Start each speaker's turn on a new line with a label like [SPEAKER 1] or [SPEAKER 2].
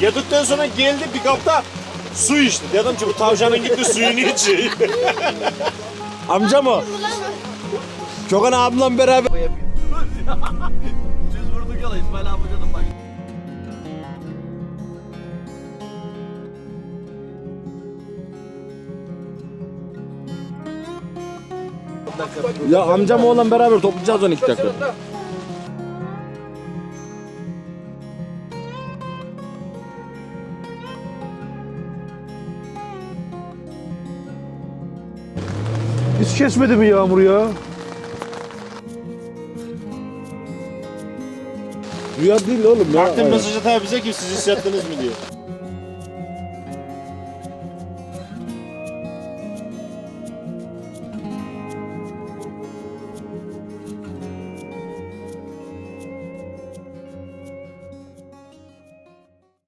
[SPEAKER 1] Yedikten sonra geldi bir kapta su içti. Dedim ki bu tavşanın gitti suyunu içi. Amca mı? Çokan abimle beraber.
[SPEAKER 2] Düz vurduk yola İsmail abi dedim bak.
[SPEAKER 1] Ya amcam oğlan beraber toplayacağız onu iki dakika.
[SPEAKER 3] Hiç kesmedi mi yağmur ya?
[SPEAKER 1] Rüya değil oğlum ya. Baktım mesaj atıyor bize ki siz hissettiniz mi diyor.